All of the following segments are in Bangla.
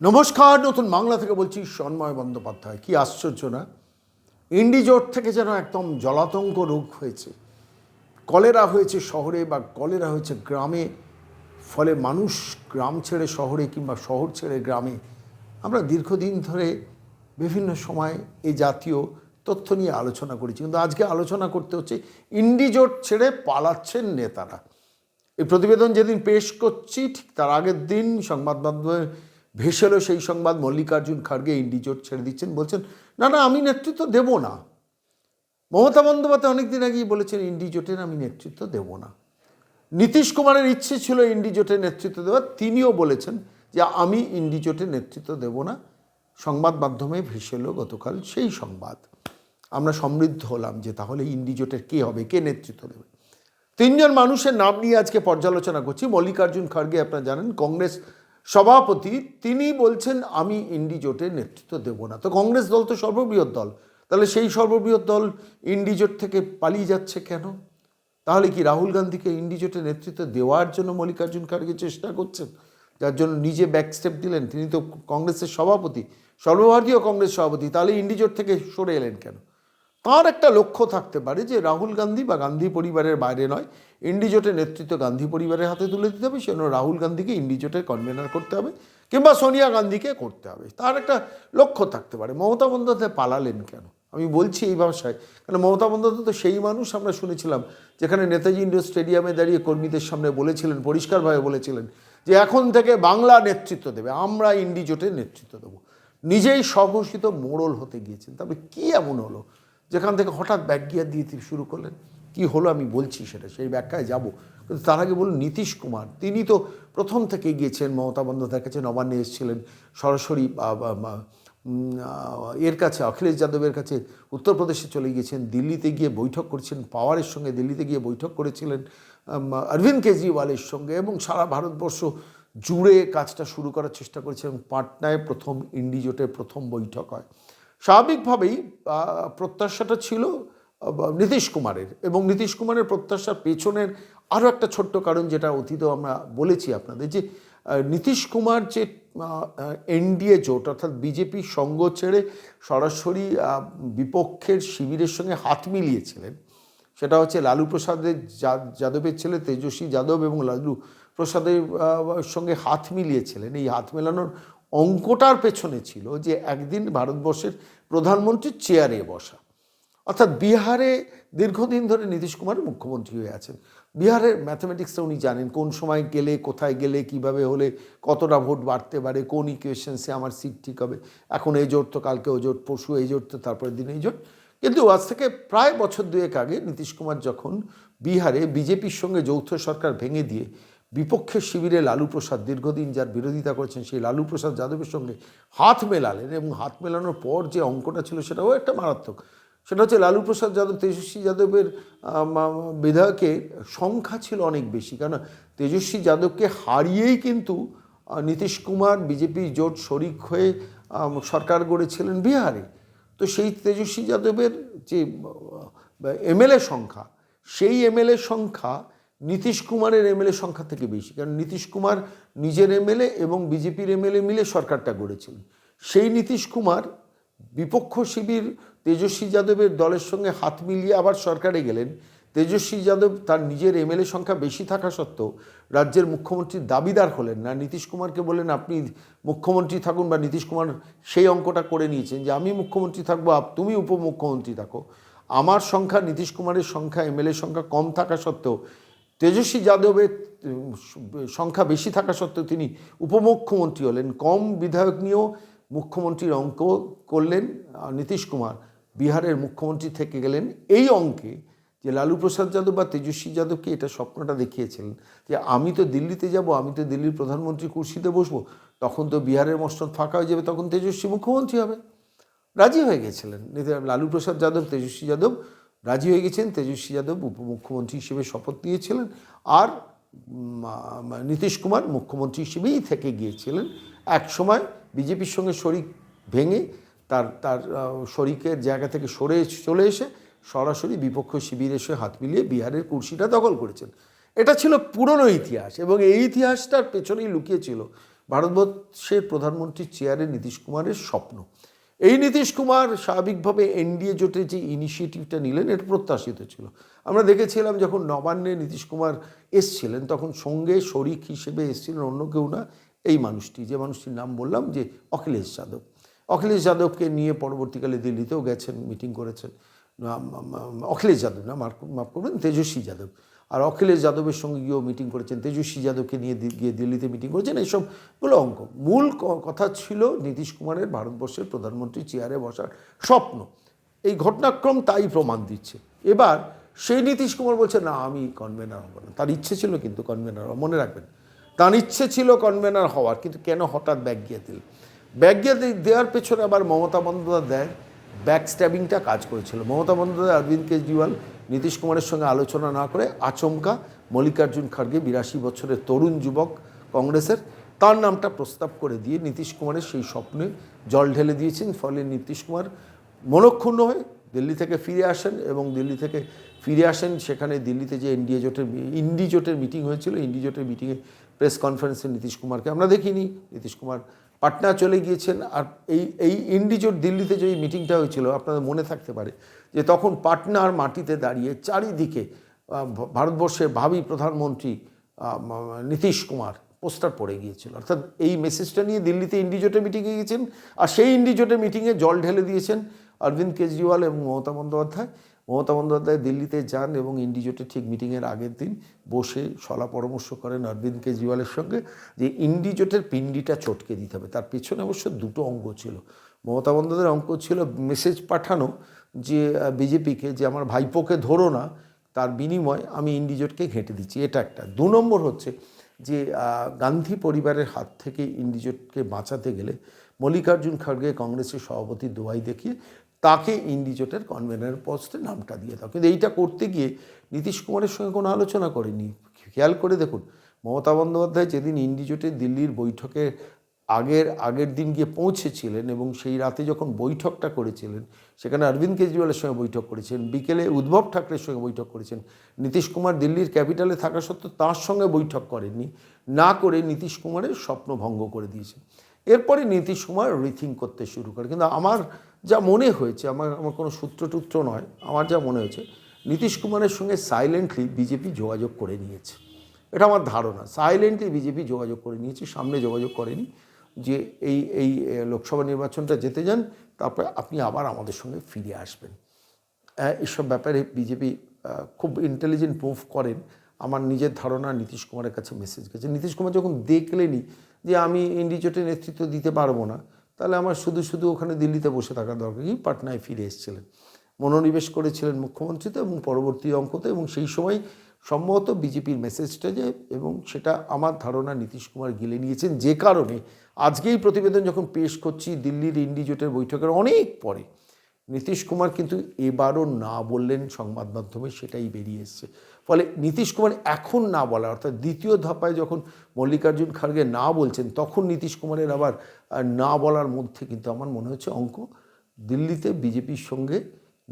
নমস্কার, নতুন বাংলা থেকে বলছি সন্ময় বন্দ্যোপাধ্যায়। কি আশ্চর্য না? ইন্ডিজোট থেকে যেন একদম জলাতঙ্ক রোগ হয়েছে। কলেরা হয়েছে শহরে বা কলেরা হয়েছে গ্রামে, ফলে মানুষ গ্রাম ছেড়ে শহরে কিংবা শহর ছেড়ে গ্রামে, আমরা দীর্ঘদিন ধরে বিভিন্ন সময় এই জাতীয় তথ্য নিয়ে আলোচনা করেছি। কিন্তু আজকে আলোচনা করতে হচ্ছে ইন্ডিজোট ছেড়ে পালাচ্ছেন নেতারা। এই প্রতিবেদন যেদিন পেশ করছি, ঠিক তার আগের দিন সংবাদ মাধ্যমে ভেসেল সেই সংবাদ, মল্লিকার্জুন খাড়গে ইন্ডিজোট ছেড়ে দিচ্ছেন, বলছেন, না না, আমি নেতৃত্ব দেব না। মমতা বন্দ্যোপাধ্যায় অনেকদিন আগেই বলেছেন ইন্ডিজোটের আমি নেতৃত্ব দেব না। নীতিশ কুমারের ইচ্ছে ছিল ইন্ডিজোটের নেতৃত্ব দেওয়ার, তিনিও বলেছেন যে, আমি ইন্ডিজোটের নেতৃত্ব দেব না। সংবাদ মাধ্যমে ভেসেল গতকাল সেই সংবাদ। আমরা সমৃদ্ধ হলাম যে, তাহলে ইন্ডিজোটের কে হবে, কে নেতৃত্ব দেবে? তিনজন মানুষের নাম নিয়ে আজকে পর্যালোচনা করছি। মল্লিকার্জুন খড়গে, আপনারা জানেন, কংগ্রেস সভাপতি, তিনি বলছেন, আমি ইন্ডি জোটের নেতৃত্ব দেব না। তো কংগ্রেস দল তো সর্ববৃহৎ দল। তাহলে সেই সর্ববৃহৎ দল ইন্ডি জোট থেকে পালিয়ে যাচ্ছে কেন? তাহলে কি রাহুল গান্ধীকে ইন্ডি জোটের নেতৃত্ব দেওয়ার জন্য মল্লিকার্জুন খড়গে চেষ্টা করছেন? যার জন্য নিজে ব্যাক স্টেপ দিলেন। তিনি তো কংগ্রেসের সভাপতি, সর্বভারতীয় কংগ্রেস সভাপতি। তাহলে ইন্ডি জোট থেকে সরে এলেন কেন? তার একটা লক্ষ্য থাকতে পারে যে রাহুল গান্ধী বা গান্ধী পরিবারের বাইরে নয়। ইন্ডিজোটের নেতৃত্ব গান্ধী পরিবারের হাতে তুলে দিতে হবে, সেজন্য রাহুল গান্ধীকে ইন্ডিজোটের কনভেনার করতে হবে কিংবা সোনিয়া গান্ধীকে করতে হবে। তার একটা লক্ষ্য থাকতে পারে। মমতা বন্দ্যোপাধ্যায় পালালেন কেন? আমি বলছি এই ভাষায় কারণ মমতা বন্দ্যোপাধ্যায় তো সেই মানুষ আমরা শুনেছিলাম, যেখানে নেতাজি ইন্ডোর স্টেডিয়ামে দাঁড়িয়ে কর্মীদের সামনে বলেছিলেন, পরিষ্কারভাবে বলেছিলেন যে এখন থেকে বাংলা নেতৃত্ব দেবে, আমরা ইন্ডিজোটের নেতৃত্ব দেবো। নিজেই স্বঘোষিত মোড়ল হতে গিয়েছেন। তবে কী এমন হলো? যেখান থেকে হঠাৎ ব্যাক গিয়ার দিয়ে তিনি শুরু করলেন, কি হলো আমি বলছি সেটা, সেই ব্যাখ্যায় যাব। কিন্তু তার আগে বলুন, নীতিশ কুমার, তিনি তো প্রথম থেকে গিয়েছেন, মমতা বন্দ্যোপাধ্যায়ের কাছে, নবান্নে এসেছিলেন, সরাসরি এর কাছে, অখিলেশ যাদবের কাছে, উত্তরপ্রদেশে চলে গিয়েছেন, দিল্লিতে গিয়ে বৈঠক করছেন, পাওয়ারের সঙ্গে দিল্লিতে গিয়ে বৈঠক করেছিলেন অরবিন্দ কেজরিওয়ালের সঙ্গে, এবং সারা ভারতবর্ষ জুড়ে কাজটা শুরু করার চেষ্টা করেছেন এবং পাটনায় প্রথম ইন্ডিজোটের প্রথম বৈঠক হয়। স্বাভাবিকভাবেই প্রত্যাশাটা ছিল নীতিশ কুমারের। এবং নীতিশ কুমারের প্রত্যাশার পেছনের আরও একটা ছোট্ট কারণ যেটা অতীত আমরা বলেছি আপনাদের যে নীতিশ কুমার যে এনডিএ জোট, অর্থাৎ বিজেপি সঙ্গ ছেড়ে সরাসরি বিপক্ষের শিবিরের সঙ্গে হাত মিলিয়েছিলেন, সেটা হচ্ছে লালু প্রসাদের যাদবের ছেলে তেজস্বী যাদব এবং লালু প্রসাদের সঙ্গে হাত মিলিয়েছিলেন। এই হাত মেলানোর অঙ্কটার পেছনে ছিল যে একদিন ভারতবর্ষের প্রধানমন্ত্রীর চেয়ারে বসা। অর্থাৎ বিহারে দীর্ঘদিন ধরে নীতিশ কুমার মুখ্যমন্ত্রী হয়ে আছেন। বিহারের ম্যাথামেটিক্সটা উনি জানেন, কোন সময় গেলে, কোথায় গেলে, কীভাবে হলে, কতটা ভোট বাড়তে পারে, কোন ইকুয়েশনসে আমার সিট ঠিক হবে। এখন এই জোট তো কালকে ও জোট, পরশু এই জোট, তো তারপরের দিন এই জোট। কিন্তু আজ থেকে প্রায় বছর দুয়েক আগে নীতিশ কুমার যখন বিহারে বিজেপির সঙ্গে যৌথ সরকার ভেঙে দিয়ে বিপক্ষের শিবিরে লালু প্রসাদ দীর্ঘদিন যার বিরোধিতা করেছেন, সেই লালু প্রসাদ যাদবের সঙ্গে হাত মেলালেন এবং হাত মেলানোর পর যে অঙ্কটা ছিল সেটাও একটা মারাত্মক। সেটা হচ্ছে লালু প্রসাদ যাদব, তেজস্বী যাদবের বিধায়কের সংখ্যা ছিল অনেক বেশি। কারণ তেজস্বী যাদবকে হারিয়েই কিন্তু নীতিশ কুমার বিজেপি জোট শরিক হয়ে সরকার গড়েছিলেন বিহারে। তো সেই তেজস্বী যাদবের যে এমএলএ সংখ্যা, সেই এমএলএ সংখ্যা নীতিশ কুমারের এমএলএ সংখ্যা থেকে বেশি, কারণ নীতিশ কুমার নিজের এমএলএ এবং বিজেপির এমএলএ মিলে সরকারটা গড়েছিলেন সেই নীতিশ কুমার বিপক্ষ শিবির তেজস্বী যাদবের দলের সঙ্গে হাত মিলিয়ে আবার সরকারে গেলেন। তেজস্বী যাদব তার নিজের এমএলএ সংখ্যা বেশি থাকা সত্ত্বেও রাজ্যের মুখ্যমন্ত্রীর দাবিদার হলেন না। নীতিশ কুমারকে বললেন, আপনি মুখ্যমন্ত্রী থাকুন বা নীতিশ কুমার সেই অঙ্কটা করে নিয়েছেন যে আমি মুখ্যমন্ত্রী থাকব তুমি উপমুখ্যমন্ত্রী থাকো। আমার সংখ্যা, নীতিশ কুমারের সংখ্যা এমএলএ সংখ্যা কম থাকা সত্ত্বেও তেজস্বী যাদবের সংখ্যা বেশি থাকা সত্ত্বেও তিনি উপমুখ্যমন্ত্রী হলেন। কম বিধায়ক নিয়েও মুখ্যমন্ত্রীর অঙ্ক করলেন নীতিশ কুমার। বিহারের মুখ্যমন্ত্রী থেকে গেলেন এই অঙ্কে যে লালু প্রসাদ যাদব বা তেজস্বী যাদবকে এটা স্বপ্নটা দেখিয়েছিলেন যে আমি তো দিল্লিতে যাব, আমি তো দিল্লির প্রধানমন্ত্রী কুর্সিতে বসবো, তখন তো বিহারের মসনদ ফাঁকা হয়ে যাবে, তখন তেজস্বী মুখ্যমন্ত্রী হবে। রাজি হয়ে গেছিলেন। লালু প্রসাদ যাদব, তেজস্বী যাদব রাজি হয়ে গেছেন তেজস্বী যাদব উপমুখ্যমন্ত্রী হিসেবে শপথ নিয়েছিলেন আর নীতিশ কুমার মুখ্যমন্ত্রী হিসেবেই থেকে গিয়েছিলেন। এক সময় বিজেপির সঙ্গে শরিক ভেঙে তার তার শরিকের জায়গা থেকে সরে চলে এসে সরাসরি বিপক্ষ শিবিরের এসে হাত মিলিয়ে বিহারের কুর্সিটা দখল করেছেন। এটা ছিল পুরনো ইতিহাস এবং এই ইতিহাসটার পেছনেই লুকিয়েছিল ভারতবর্ষের প্রধানমন্ত্রীর চেয়ারে নীতিশ কুমারের স্বপ্ন। এই নীতিশ কুমার স্বাভাবিকভাবে এনডিএ জোটে যে ইনিশিয়েটিভটা নিলেন, এটা প্রত্যাশিত ছিল। আমরা দেখেছিলাম যখন নবান্নে নীতিশ কুমার এসছিলেন, তখন সঙ্গে শরিক হিসেবে এসছিলেন, অন্য কেউ না, এই মানুষটি, যে মানুষটির নাম বললাম যে অখিলেশ যাদব। অখিলেশ যাদবকে নিয়ে পরবর্তীকালে দিল্লিতেও গেছেন মিটিং করেছেন। অখিলেশ যাদব না মাফ করবেন? তেজস্বী যাদব। আর অখিলেশ যাদবের সঙ্গে গিয়েও মিটিং করেছেন। তেজস্বী যাদবকে নিয়ে গিয়ে দিল্লিতে মিটিং করেছেন। এইসবগুলো অঙ্ক। মূল কথা ছিল নীতিশ কুমারের ভারতবর্ষের প্রধানমন্ত্রী চেয়ারে বসার স্বপ্ন। এই ঘটনাক্রম তাই প্রমাণ দিচ্ছে। এবার সেই নীতিশ কুমার বলছে, না, আমি কনভেনার হব না। তার ইচ্ছে ছিল কিন্তু কনভেনার হওয়া মনে রাখবেন, তার ইচ্ছে ছিল কনভেনার হওয়ার, কিন্তু কেন হঠাৎ ব্যাগ গিয়ে দিল? ব্যাগ গিয়ে দেওয়ার পেছনে আবার মমতা বন্দ্যোপাধ্যায় ব্যাক স্ট্যাবিংটা কাজ করেছিল। মমতা বন্দ্যোপাধ্যায়, অরবিন্দ কেজরিওয়াল, নীতিশ কুমারের সঙ্গে আলোচনা না করে আচমকা মল্লিকার্জুন খড়গে বিরাশি বছরের তরুণ যুবক কংগ্রেসের, তার নামটা প্রস্তাব করে দিয়ে নীতিশ কুমারের সেই স্বপ্নে জল ঢেলে দিয়েছেন। ফলে নীতিশ কুমার মনক্ষুণ্ণ হয়ে দিল্লি থেকে ফিরে আসেন এবং দিল্লি থেকে ফিরে আসেন। সেখানে দিল্লিতে যে এনডিএ জোটের ইন্ডি জোটের মিটিং হয়েছিল, ইন্ডি জোটের মিটিংয়ে প্রেস কনফারেন্সে নীতিশ কুমারকে আমরা দেখিনি। নীতিশ কুমার পাটনা চলে গিয়েছেন। আর এই এই ইন্ডি জোট দিল্লিতে যে মিটিংটা হয়েছিল, আপনাদের মনে থাকতে পারে যে তখন পাটনার মাটিতে দাঁড়িয়ে চারিদিকে ভারতবর্ষের ভাবি প্রধানমন্ত্রী নীতিশ কুমার পোস্টার পড়ে গিয়েছিল। অর্থাৎ এই মেসেজটা নিয়ে দিল্লিতে ইন্ডি ইন্ডিজোটে মিটিংয়ে গিয়েছেন। আর সেই ইন্ডিজোটে মিটিংয়ে জল ঢেলে দিয়েছেন। অরবিন্দ কেজরিওয়াল এবং মমতা বন্দ্যোপাধ্যায়। মমতা বন্দ্যোপাধ্যায় দিল্লিতে যান এবং ইন্ডিজোটে ঠিক মিটিংয়ের আগের দিন বসে সলা পরামর্শ করেন অরবিন্দ কেজরিওয়ালের সঙ্গে যে ইন্ডিজোটের পিন্ডিটা চটকে দিতে হবে। তার পেছনে অবশ্য দুটো অঙ্গ ছিল। মমতা বন্দ্যোপাধ্যায়ের অঙ্ক ছিল মেসেজ পাঠানো যে বিজেপিকে যে আমার ভাইপোকে ধরো না, তার বিনিময় আমি ইন্ডিজোটকে ঘেঁটে দিচ্ছি। এটা একটা। দু নম্বর হচ্ছে যে গান্ধী পরিবারের হাত থেকে ইন্ডিজোটকে বাঁচাতে গেলে মল্লিকার্জুন খড়গে কংগ্রেসের সভাপতি দোয়াই দেখিয়ে তাকে ইন্ডিজোটের কনভেনার পোস্টে নামটা দিয়ে দাও। কিন্তু এইটা করতে গিয়ে নীতিশ কুমারের সঙ্গে কোনো আলোচনা করেনি। খেয়াল করে দেখুন, মমতা বন্দ্যোপাধ্যায় যেদিন ইন্ডিজোটের দিল্লির বৈঠকে আগের আগের দিন গিয়ে পৌঁছেছিলেন এবং সেই রাতে যখন বৈঠকটা করেছিলেন, সেখানে অরবিন্দ কেজরিওয়ালের সঙ্গে বৈঠক করেছেন, বিকেলে উদ্ভব ঠাকরের সঙ্গে বৈঠক করেছেন, নীতিশ কুমার দিল্লির ক্যাপিটালে থাকা সত্ত্বেও তার সঙ্গে বৈঠক করেননি, না করে নীতিশ কুমারের স্বপ্ন ভঙ্গ করে দিয়েছেন। এরপরে নীতিশ কুমার রিথিং করতে শুরু করে। কিন্তু আমার যা মনে হয়েছে, আমার আমার কোনো সূত্র টুত্র নয়, আমার যা মনে হয়েছে, নীতিশ কুমারের সঙ্গে সাইলেন্টলি বিজেপি যোগাযোগ করে নিয়েছে। এটা আমার ধারণা। সাইলেন্টলি বিজেপি যোগাযোগ করে নিয়েছে, সামনে যোগাযোগ করেনি যে এই এই লোকসভা নির্বাচনটা যেতে যান, তারপরে আপনি আবার আমাদের সঙ্গে ফিরে আসবেন। এসব ব্যাপারে বিজেপি খুব ইন্টেলিজেন্ট মুভ করেন। আমার নিজের ধারণা নীতিশ কুমারের কাছে মেসেজ গেছে। নীতিশ কুমার যখন দেখলেনি যে আমি ইন্ডিজোটে নেতৃত্ব দিতে পারব না, তাহলে আমার শুধু শুধু ওখানে দিল্লিতে বসে থাকার দরকার। কি? পাটনায় ফিরে এসেছিলেন। মনোনিবেশ করেছিলেন মুখ্যমন্ত্রীতে এবং পরবর্তী অঙ্কতে এবং সেই সময় সম্ভবত বিজেপির মেসেজটা যে এবং সেটা আমার ধারণা নীতিশ কুমার গিলে নিয়েছেন যে কারণে আজকেই প্রতিবেদন যখন পেশ করছি দিল্লির ইন্ডিজোটের বৈঠকের অনেক পরে, নীতিশ কুমার কিন্তু এবারও না বললেন সংবাদ মাধ্যমে সেটাই বেরিয়ে এসছে। ফলে নীতিশ কুমার এখন না বলা অর্থাৎ দ্বিতীয় ধাপায় যখন মল্লিকার্জুন খাড়গে না বলছেন, তখন নীতিশ কুমারের আবার না বলার মধ্যে কিন্তু আমার মনে হচ্ছে অঙ্ক দিল্লিতে বিজেপির সঙ্গে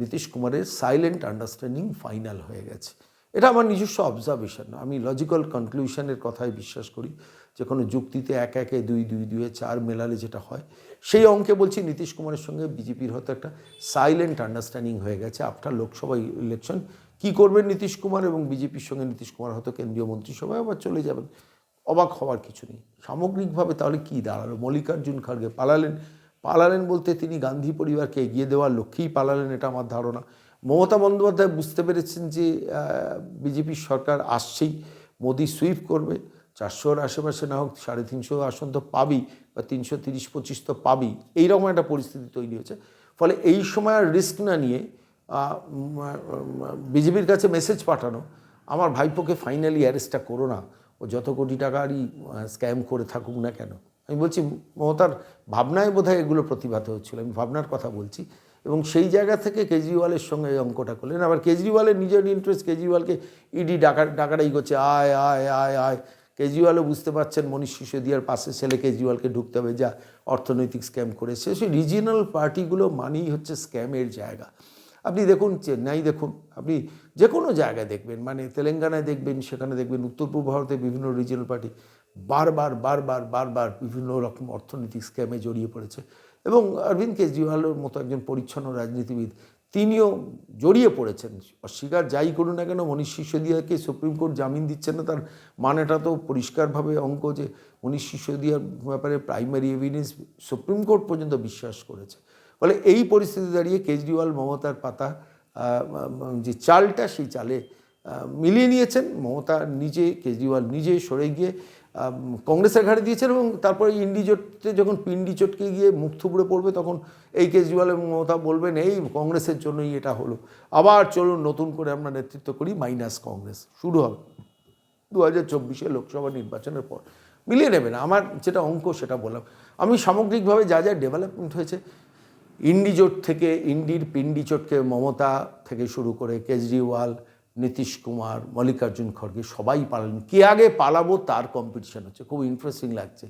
নীতিশ কুমারের সাইলেন্ট আন্ডারস্ট্যান্ডিং ফাইনাল হয়ে গেছে। এটা আমার নিজস্ব অবজারভেশন আমি লজিক্যাল কনক্লুশনের কথায় বিশ্বাস করি যে কোনো যুক্তিতে এক একে দুই দুই, দুয়ে চার মেলালে যেটা হয়, সেই অঙ্কে বলছি নীতিশ কুমারের সঙ্গে বিজেপির হয়তো একটা সাইলেন্ট আন্ডারস্ট্যান্ডিং হয়ে গেছে। আফটার লোকসভা ইলেকশন কি করবেন নীতিশ কুমার এবং বিজেপির সঙ্গে নীতিশ কুমার হয়তো কেন্দ্রীয় মন্ত্রিসভায় আবার চলে যাবেন? অবাক হওয়ার কিছু নেই। সামগ্রিকভাবে তাহলে কি দাঁড়াল? মল্লিকার্জুন খাড়গে পালালেন। পালালেন বলতে তিনি গান্ধী পরিবারকে এগিয়ে দেওয়ার লক্ষ্যেই পালালেন এটা আমার ধারণা। মমতা বন্দ্যোপাধ্যায় বুঝতে পেরেছেন যে বিজেপির সরকার আসছেই, মোদি সুইপ করবে, চারশোর আশেপাশে না হোক সাড়ে তিনশো আসন তো পাবি বা তিনশো তিরিশ পঁচিশ তো পাবি এইরকম একটা পরিস্থিতি তৈরি হয়েছে। ফলে এই সময় আর রিস্ক না নিয়ে বিজেপির কাছে মেসেজ পাঠানো, আমার ভাইপোকে ফাইনালি অ্যারেস্টটা করো না। ও যত কোটি টাকারই স্ক্যাম করে থাকুক না কেন? আমি বলছি, মমতার ভাবনায় বোধহয় এগুলো প্রতিভাত হচ্ছিল। আমি ভাবনার কথা বলছি এবং সেই জায়গা থেকে কেজরিওয়ালের সঙ্গে এই অঙ্কটা করলেন। আবার কেজরিওয়ালের নিজের ইন্টারেস্ট কেজরিওয়ালকে ইডি ডাকা ডাকাটাই করছে, আয় আয় আয় আয়। কেজরিওয়ালও বুঝতে পারছেন মনীষ সিসোদিয়ার পাশে ছেলে কেজরিওয়ালকে ঢুকতে হবে, যা অর্থনৈতিক স্ক্যাম করেছে। সেই রিজিনাল পার্টিগুলো মানেই হচ্ছে স্ক্যামের জায়গা। আপনি দেখুন, চেন্নাই দেখুন, আপনি যে কোনো জায়গায় দেখবেন মানে তেলেঙ্গানায় দেখবেন, সেখানে দেখবেন, উত্তর পূর্ব ভারতে বিভিন্ন রিজিনাল পার্টি বারবার বারবার বারবার বিভিন্ন রকম অর্থনৈতিক স্ক্যামে জড়িয়ে পড়েছে। এবং অরবিন্দ কেজরিওয়ালের মতো একজন পরিচ্ছন্ন রাজনীতিবিদ, তিনিও জড়িয়ে পড়েছেন। অস্বীকার যাই করুন না কেন, মনীষ সিসোদিয়াকে সুপ্রিম কোর্ট জামিন দিচ্ছে না, তার মানেটা তো পরিষ্কারভাবে অঙ্ক যে মনীষ সিসোদিয়ার ব্যাপারে প্রাইমারি এভিডেন্স সুপ্রিম কোর্ট পর্যন্ত বিশ্বাস করেছে। ফলে এই পরিস্থিতি দাঁড়িয়ে কেজরিওয়াল মমতার পাতা যে চালটা সেই চালে মিলিয়ে নিয়েছেন। মমতা নিজে, কেজরিওয়াল নিজে সরে গিয়ে কংগ্রেসের ঘাড়ে দিয়েছেন এবং তারপরে ইন্ডি জোটে যখন পিন্ডি চটকে গিয়ে মুখ থুবড়ে পড়বে তখন এই কেজরিওয়াল এবং মমতা বলবেন, এই কংগ্রেসের জন্যই এটা হলো। আবার চলুন নতুন করে আমরা নেতৃত্ব করি, মাইনাস কংগ্রেস। শুরু হবে। দু হাজার চব্বিশে লোকসভা নির্বাচনের পর। মিলিয়ে নেবেন। আমার যেটা অঙ্ক সেটা বললাম। আমি সামগ্রিকভাবে যা যা ডেভেলপমেন্ট হয়েছে ইন্ডি জোট থেকে, ইন্ডির পিন্ডি চোটকে মমতা থেকে শুরু করে কেজরিওয়াল, নীতিশ কুমার, মল্লিকার্জুন খড়গে সবাই পালালেন। কে আগে পালাবো তার কম্পিটিশন হচ্ছে। খুব ইন্টারেস্টিং লাগছে।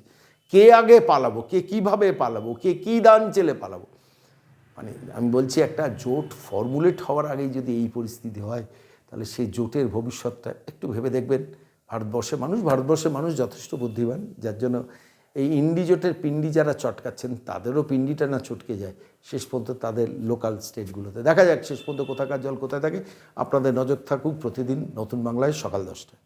কে আগে পালাবো? কে কীভাবে পালাবো? কে কী দান চেলে পালাবো? মানে আমি বলছি একটা জোট ফর্মুলেট হওয়ার আগেই যদি এই পরিস্থিতি হয়, তাহলে সেই জোটের ভবিষ্যৎটা একটু ভেবে দেখবেন। ভারতবর্ষের মানুষ ভারতবর্ষের মানুষ যথেষ্ট বুদ্ধিমান, যার জন্য এই ইন্ডিজোটের পিন্ডি যারা চটকাচ্ছেন, তাদেরও পিন্ডিটা না চটকে যায়। শেষ পর্যন্ত তাদের লোকাল স্টেটগুলোতে দেখা যাক শেষ পর্যন্ত কোথাকার জল কোথায় থাকে। আপনাদের নজর থাকুক প্রতিদিন নতুন বাংলায় সকাল দশটায়।